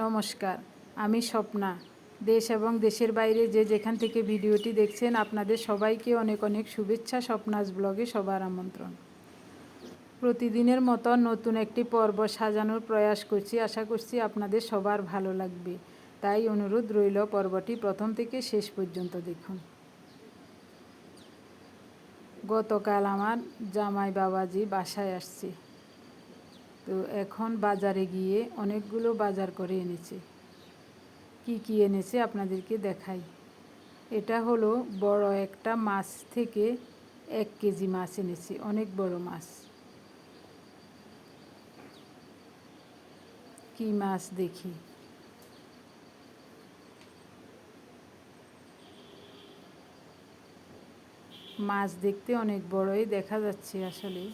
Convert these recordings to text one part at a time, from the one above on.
নমস্কার, আমি স্বপ্না। দেশ এবং দেশের বাইরে যে যেখান থেকে ভিডিওটি দেখছেন, আপনাদের সবাইকে অনেক অনেক শুভেচ্ছা স্বপ্নাস ব্লগে সবার আমন্ত্রণ। প্রতিদিনের মতো নতুন একটি পর্ব সাজানোর প্রয়াস করছি। আশা করছি আপনাদের সবার ভালো লাগবে। তাই অনুরোধ রইল পর্বটি প্রথম থেকে শেষ পর্যন্ত দেখুন। গতকাল আমার জামাই বাবাজি বাসায় আসছে। তো এখন বাজারে গিয়ে অনেকগুলো বাজার করে এনেছে। কি কি এনেছে আপনাদেরকে দেখাই। এটা হলো বড় একটা মাছ থেকে এক কেজি মাছ এনেছে, অনেক বড় মাছ। কি মাছ দেখি। মাছ দেখতে অনেক বড়ই দেখা যাচ্ছে আসলে।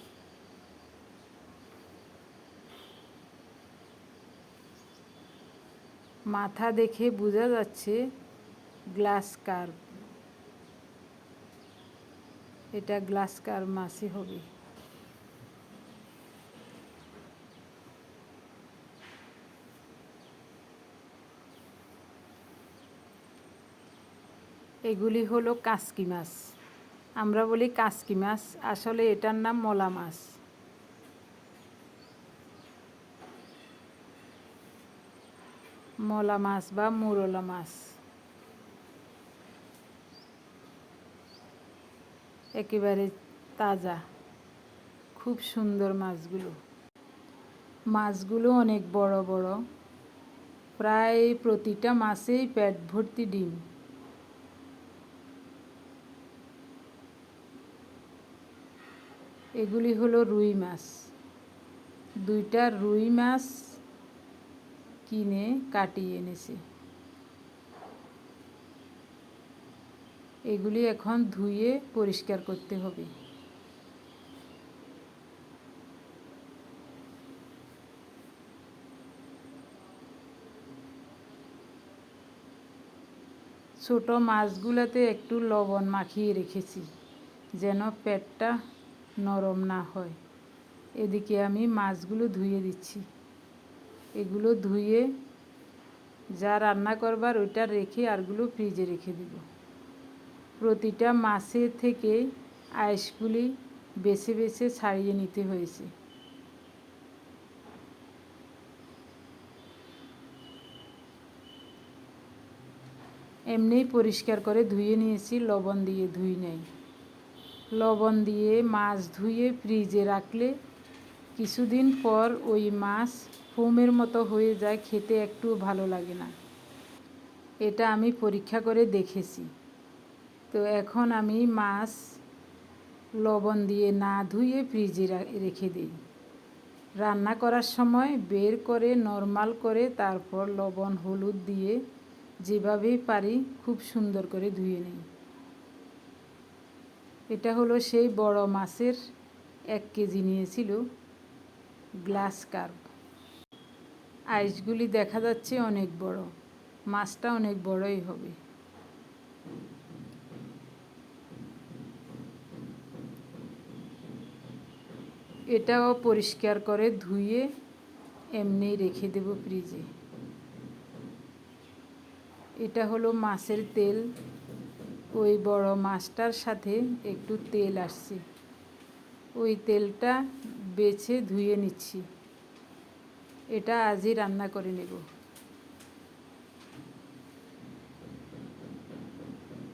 মাথা দেখে বোঝা যাচ্ছে গ্লাস কার্ভ। এটা গ্লাস কার্ভ মাছই হবে। এগুলি হলো কাসকি মাছ। আমরা বলি কাসকি মাছ। আসলে এটার নাম মলা মাছ। মলা মাছ বা মুরলা মাছ একেবারে তাজা খুব সুন্দর মাছগুলো মাছগুলো অনেক বড় বড় প্রায় প্রতিটা মাছেই পেট ভর্তি ডিম এগুলি হলো রুই মাছ দুইটা রুই মাছ কিনে কাটিয়ে এনেছে। এগুলি এখন ধুয়ে পরিষ্কার করতে হবে। ছোট মাছগুলোতে একটু লবণ মাখিয়ে রেখেছি, যেন পেটটা নরম না হয়। এদিকে আমি মাছগুলো ধুয়ে দিচ্ছি। এগুলো ধুয়ে যা রান্না করবার ওইটা রেখে আরগুলো ফ্রিজে রেখে দিব। প্রতিটা মাছের থেকে আইসগুলি বেছে বেছে ছাড়িয়ে নিতে হয়েছে। এমনিই পরিষ্কার করে ধুয়ে নিয়েছি, লবণ দিয়ে ধুই নেই। লবণ দিয়ে মাছ ধুয়ে ফ্রিজে রাখলে কিছুদিন পর ওই মাছ ফোমের মতো হয়ে যায়, খেতে একটু ভালো লাগে না। এটা আমি পরীক্ষা করে দেখেছি। তো এখন আমি মাছ, লবণ দিয়ে না ধুয়ে ফ্রিজে রেখে দিই। রান্না করার সময় বের করে, নর্মাল করে, তারপর লবণ, হলুদ দিয়ে যেভাবেই পারি খুব সুন্দর করে ধুয়ে নিই। এটা হলো সেই বড় মাছের এক কেজি নিয়েছিল গ্লাস কার্ভ আইসগুলি দেখা যাচ্ছে অনেক বড়। মাছটা অনেক বড়ই হবে। এটাও পরিষ্কার করে ধুয়ে এমনি রেখে দেব ফ্রিজে। এটা হলো মাছের তেল। ওই বড় মাছটার সাথে একটু তেল আসছে। ওই তেলটা বেছে ধুয়ে নিচ্ছি। এটা আজই রান্না করে নেব।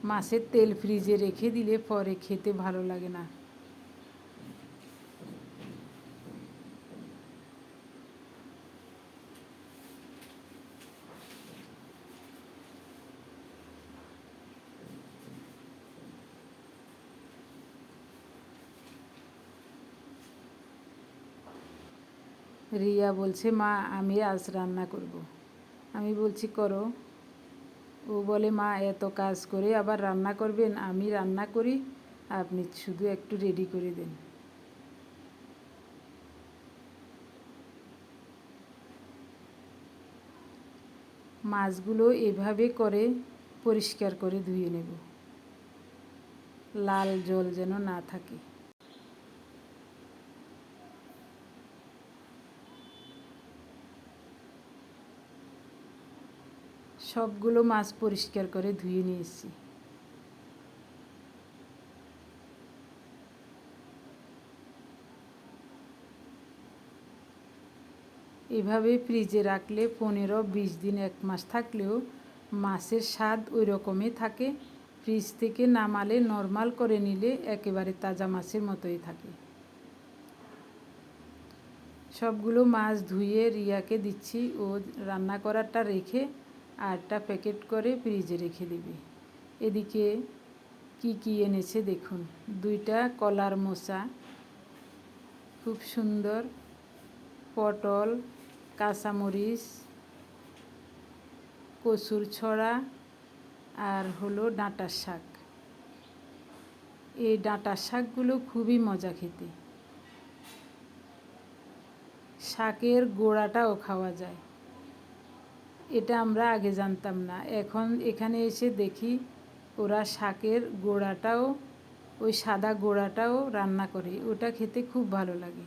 মাছের তেল ফ্রিজে রেখে দিলে পরে খেতে ভালো লাগে না। রিয়া বলছে, মা, আমি আজ রান্না করব। আমি বলছি, করো। ও বলে, মা, এত কাজ করে আবার রান্না করবেন? আমি রান্না করি, আপনি শুধু একটু রেডি করে দেন। মাছগুলো এভাবে করে পরিষ্কার করে ধুয়ে নেব। লাল জল যেন না থাকে। সবগুলো মাছ পরিষ্কার করে ধুয়ে নিয়েছি। এভাবে ফ্রিজে রাখলে পনেরো বিশ দিন এক মাস থাকলেও মাছের স্বাদ ওই রকমই থাকে। ফ্রিজ থেকে নামালে নর্মাল করে নিলে একেবারে তাজা মাছের মতোই থাকে। সবগুলো মাছ ধুয়ে রিয়াকে দিচ্ছি ও রান্না করারটা রেখে আরটা প্যাকেট করে ফ্রিজে রেখে দেবে। এদিকে কি কি এনেছে দেখুন। দুইটা কলার মোচা, খুব সুন্দর পটল, কাঁচামরিচ, কচুর ছড়া আর হলো ডাঁটার শাক। এই ডাঁটার শাকগুলো খুবই মজা খেতে। শাকের গোড়াটাও খাওয়া যায়। এটা আমরা আগে জানতাম না। এখন এখানে এসে দেখি ওরা শাকের গোড়াটাও, ওই সাদা গোড়াটাও রান্না করে। ওটা খেতে খুব ভালো লাগে।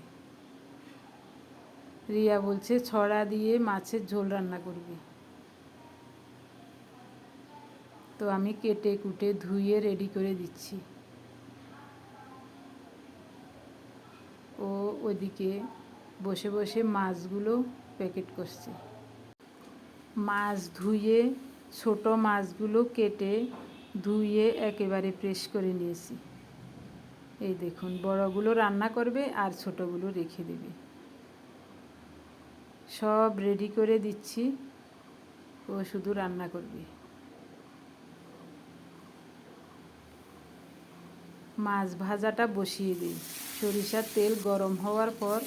রিয়া বলছে, ছড়া দিয়ে মাছের ঝোল রান্না করবে। তো আমি কেটে কুটে ধুয়ে রেডি করে দিচ্ছি। ও ওদিকে বসে বসে মাছগুলো প্যাকেট করছে। মাছ ধুয়ে, ছোট মাছগুলো কেটে ধুয়ে একেবারে প্রেস করে নিয়েছি। এই দেখুন, বড়গুলো রান্না করবে আর ছোটগুলো রেখে দেবে। সব রেডি করে দিচ্ছি, ও শুধু রান্না করবে। মাছ ভাজাটা বসিয়ে দিই। সরিষার তেল গরম হওয়ার পর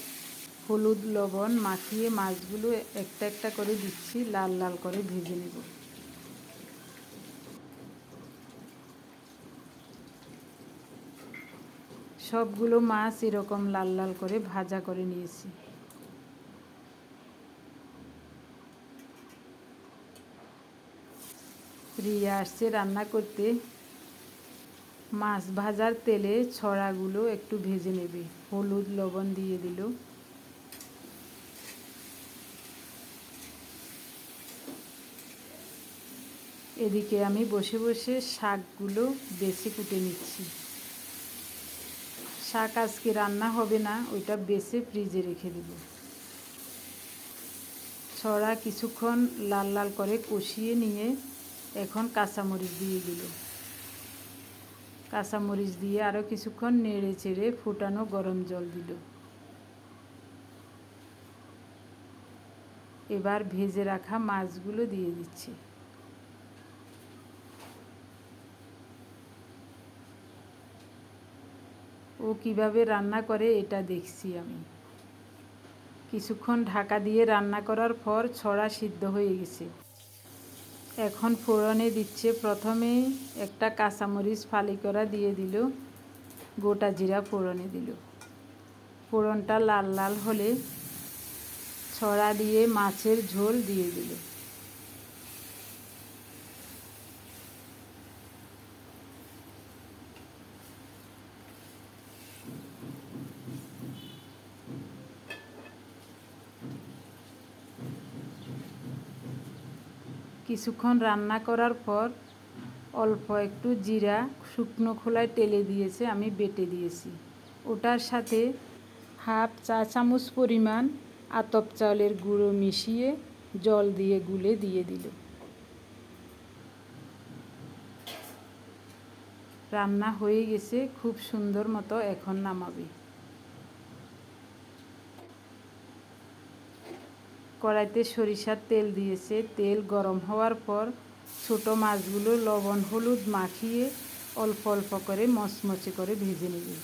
হলুদ লবণ মাখিয়ে মাছগুলো একটা একটা করে দিচ্ছি, লাল লাল করে ভেজে নেব। সবগুলো মাছ এরকম লাল লাল করে ভাজা করে নিয়েছি। রিয়া আসছে রান্না করতে। মাছ ভাজার তেলে ছড়াগুলো একটু ভেজে নেবে। হলুদ লবণ দিয়ে দিল। এদিকে আমি বসে বসে শাকগুলো বেছে কুটে নিচ্ছি। শাক আজকে রান্না হবে না, ওইটা বেছে ফ্রিজে রেখে দেব। ছড়া কিছুক্ষণ লাল লাল করে কষিয়ে নিয়ে এখন কাঁচামরিচ দিয়ে দিল। কাঁচামরিচ দিয়ে আরও কিছুক্ষণ নেড়ে চেড়ে ফুটানো গরম জল দিল। এবার ভেজে রাখা মাছগুলো দিয়ে দিচ্ছে। ও কীভাবে রান্না করে এটা দেখছি আমি। কিছুক্ষণ ঢাকা দিয়ে রান্না করার পর ছড়া সিদ্ধ হয়ে গেছে। এখন ফোড়নে দিচ্ছে। প্রথমে একটা কাঁচামরিচ ফালি করা দিয়ে দিল। গোটা জিরা ফোড়নে দিল। ফোড়নটা লাল লাল হলে ছড়া দিয়ে মাছের ঝোল দিয়ে দিল। কিছুক্ষণ রান্না করার পর অল্প একটু জিরা শুকনো খোলায় টেলে দিয়েছে, আমি বেটে দিয়েছি। ওটার সাথে হাফ চা চামচ পরিমাণ আতপ চাউলের গুঁড়ো মিশিয়ে জল দিয়ে গুলে দিয়ে দিল। রান্না হয়ে গেছে, খুব সুন্দর মতো এখন নামাবে। কড়াইতে সরিষার তেল দিয়েছে। তেল গরম হওয়ার পর ছোট মাছগুলো লবণ, হলুদ মাখিয়ে অল্প অল্প করে মচমচে করে ভেজে নেবে।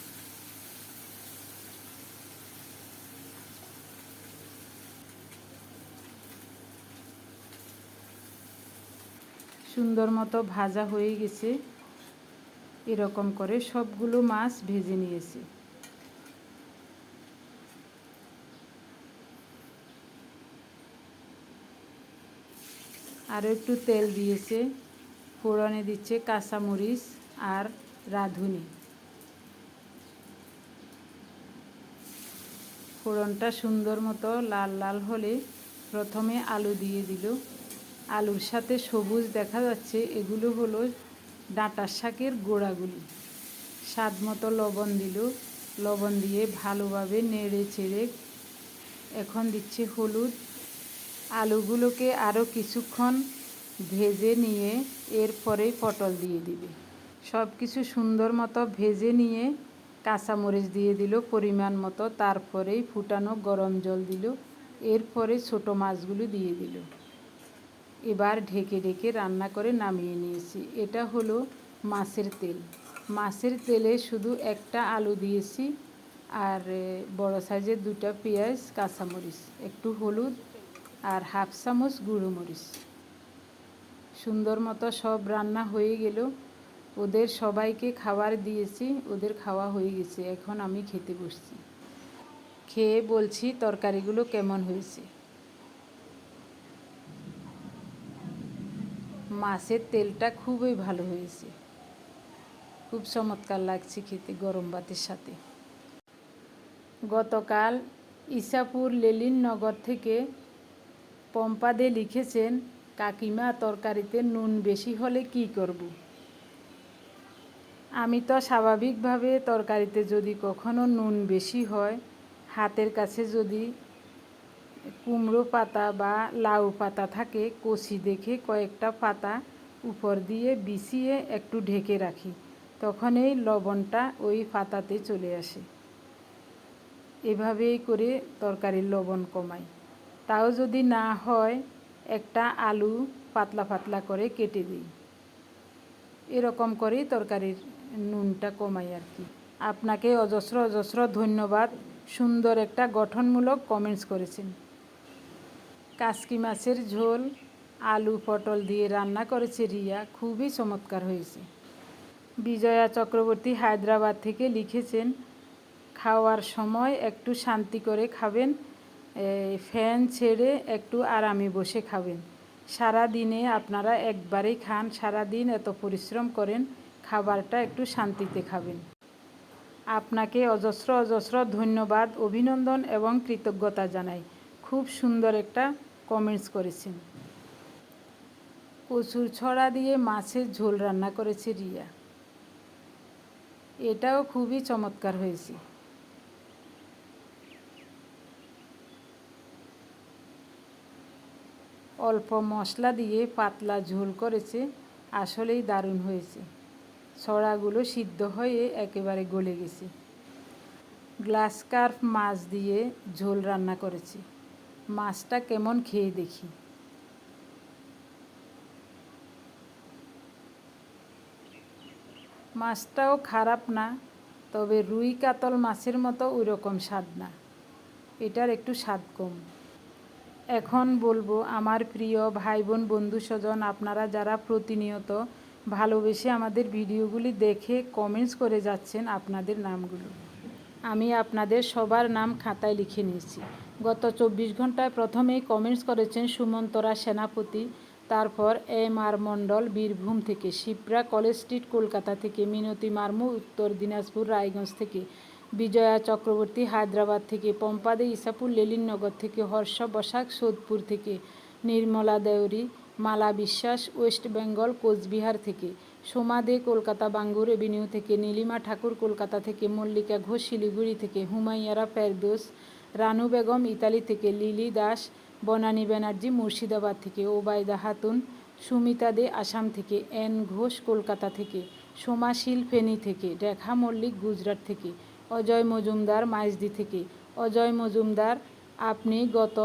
সুন্দর মতো ভাজা হয়ে গেছে। এরকম করে সবগুলো মাছ ভেজে নিয়েছি। আরও একটু তেল দিয়েছে, ফোড়নে দিচ্ছে কাঁচামরিচ আর রাঁধুনি। ফোড়নটা সুন্দর মতো লাল লাল হলে প্রথমে আলু দিয়ে দিল। আলুর সাথে সবুজ দেখা যাচ্ছে, এগুলো হলো ডাঁটার শাকের গোড়াগুলি। স্বাদ মতো লবণ দিল। লবণ দিয়ে ভালোভাবে নেড়ে চেড়ে এখন দিচ্ছি হলুদ আলুগুলোকে আরও কিছুক্ষণ ভেজে নিয়ে এরপরে পটল দিয়ে দিবে। সব কিছু সুন্দর মতো ভেজে নিয়ে কাঁচামরিচ দিয়ে দিল পরিমাণ মতো, তারপরেই ফুটানো গরম জল দিল, এরপরে ছোটো মাছগুলো দিয়ে দিল। এবার ঢেকে ঢেকে রান্না করে নামিয়ে নিয়েছি। এটা হলো মাছের তেল। মাছের তেলে শুধু একটা আলু দিয়েছি আর বড় সাইজের দুটা পেঁয়াজ, কাঁচামরিচ, একটু হলুদ আর হাফ চামচ গুঁড়ো মরিচ সুন্দর মতো সব রান্না হয়ে গেল। ওদের সবাইকে খাবার দিয়েছি, ওদের খাওয়া হয়ে গেছে। এখন আমি খেতে বসছি। খেয়ে বলছি তরকারিগুলো কেমন হয়েছে। মাছের তেলটা খুবই ভালো হয়েছে। খুব চমৎকার লাগছে খেতে গরম ভাতের সাথে। গতকাল ইসাপুর লেলিননগর থেকে পম্পাদে লিখেছেন, কাকিমা, তরকারিতে নুন বেশি হলে কি করব? আমি তো স্বাভাবিকভাবে তরকারিতে যদি কখনো নুন বেশি হয়, হাতের কাছে যদি কুমড়ো পাতা বা লাউ পাতা থাকে, কষি দেখে কয়েকটা পাতা উপর দিয়ে বিছিয়ে একটু ঢেকে রাখি তখন এই লবণটা ওই পাতাতে চলে আসে। এভাবেই করে তরকারির লবণ কমাই। তাও যদি না হয়, একটা আলু পাতলা পাতলা করে কেটে দিই। এরকম করেই তরকারির নুনটা কমাই আর কি। আপনাকে অজস্র অজস্র ধন্যবাদ। সুন্দর একটা গঠনমূলক কমেন্টস করেছেন। কাসকি মাছের ঝোল, আলু পটল দিয়ে রান্না করেছে রিয়া, খুবই চমৎকার হয়েছে। বিজয়া চক্রবর্তী হায়দ্রাবাদ থেকে লিখেছেন, খাওয়ার সময় একটু শান্তি করে খাবেন ফ্যান ছেড়ে একটু আরামে বসে খাবেন। সারা দিনে আপনারা একবারেই খান সারা দিন এত পরিশ্রম করেন, খাবারটা একটু শান্তিতে খাবেন। আপনাকে অজস্র অজস্র ধন্যবাদ, অভিনন্দন এবং কৃতজ্ঞতা জানাই। খুব সুন্দর একটা কমেন্টস করেছেন। কচুর ছড়া দিয়ে মাছের ঝোল রান্না করেছে রিয়া। এটাও খুবই চমৎকার হয়েছে। অল্প মশলা দিয়ে পাতলা ঝোল করেছে, আসলেই দারুণ হয়েছে। ছড়াগুলো সিদ্ধ হয়ে একেবারে গলে গেছে। গ্লাস কার্প মাছ দিয়ে ঝোল রান্না করেছি। মাছটা কেমন খেয়ে দেখি। মাছটাও খারাপ না, তবে রুই কাতল মাছের মতো ওই রকম স্বাদ না। এটার একটু স্বাদ কম। এখন বলব, আমার প্রিয় ভাই বোন বন্ধু স্বজন, আপনারা যারা প্রতিনিয়ত ভালোবেসে আমাদের ভিডিওগুলি দেখে কমেন্টস করে যাচ্ছেন আপনাদের নামগুলো। আমি আপনাদের সবার নাম খাতায় লিখে নিয়েছি। গত চব্বিশ ঘন্টায় প্রথমেই কমেন্টস করেছেন সুমন্তরা সেনাপতি, তারপর এম আর মণ্ডল বীরভূম থেকে, শিপ্রা কলেজ স্ট্রিট, কলকাতা থেকে, মিনতি মার্মু, উত্তর দিনাজপুর, রায়গঞ্জ থেকে বিজয়া চক্রবর্তী হায়দ্রাবাদ থেকে, পম্পাদে ইসাপুর লেলিননগর থেকে, হর্ষ বসাক সোদপুর থেকে, নির্মলা দেওরি মালা বিশ্বাস, ওয়েস্ট বেঙ্গল, কোচবিহার থেকে সোমা দে কলকাতা, বাঙ্গুর এভিনিউ থেকে, নীলিমা ঠাকুর কলকাতা থেকে, মল্লিকা ঘোষ শিলিগুড়ি থেকে হুমাইয়ারা ফেরদোস, রানু বেগম ইতালি থেকে, লিলি দাস, বনানী ব্যানার্জি মুর্শিদাবাদ থেকে, ওবায়দা খাতুন সুমিতা দে আসাম থেকে, এন ঘোষ কলকাতা থেকে, সোমাশীল ফেনী থেকে, রেখা মল্লিক গুজরাট থেকে অজয় মজুমদার মাইজদি থেকে। অজয় মজুমদার, আপনি গত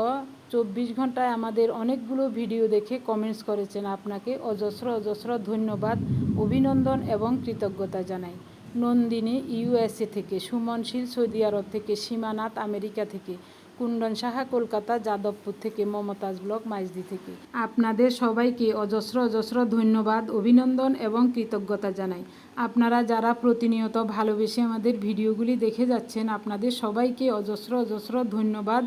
চব্বিশ ঘন্টায় আমাদের অনেকগুলো ভিডিও দেখে কমেন্টস করেছেন আপনাকে। অজস্র অজস্র ধন্যবাদ, অভিনন্দন এবং কৃতজ্ঞতা জানাই। নন্দিনী ইউএসএ থেকে, সুমনশীল, সৌদি আরব থেকে, সীমানাথ, আমেরিকা থেকে। কুন্দন সাহা, কলকাতা, যাদবপুর থেকে মমতাজ ব্লক মাইজদি থেকে। আপনাদের সবাইকে অজস্র অজস্র ধন্যবাদ, অভিনন্দন এবং কৃতজ্ঞতা জানাই। আপনারা যারা প্রতিনিয়ত ভালোবেসে আমাদের ভিডিওগুলি দেখে যাচ্ছেন, আপনাদের সবাইকে অজস্র অজস্র ধন্যবাদ,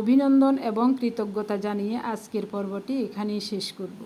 অভিনন্দন এবং কৃতজ্ঞতা জানিয়ে আজকের পর্বটি এখানেই শেষ করব।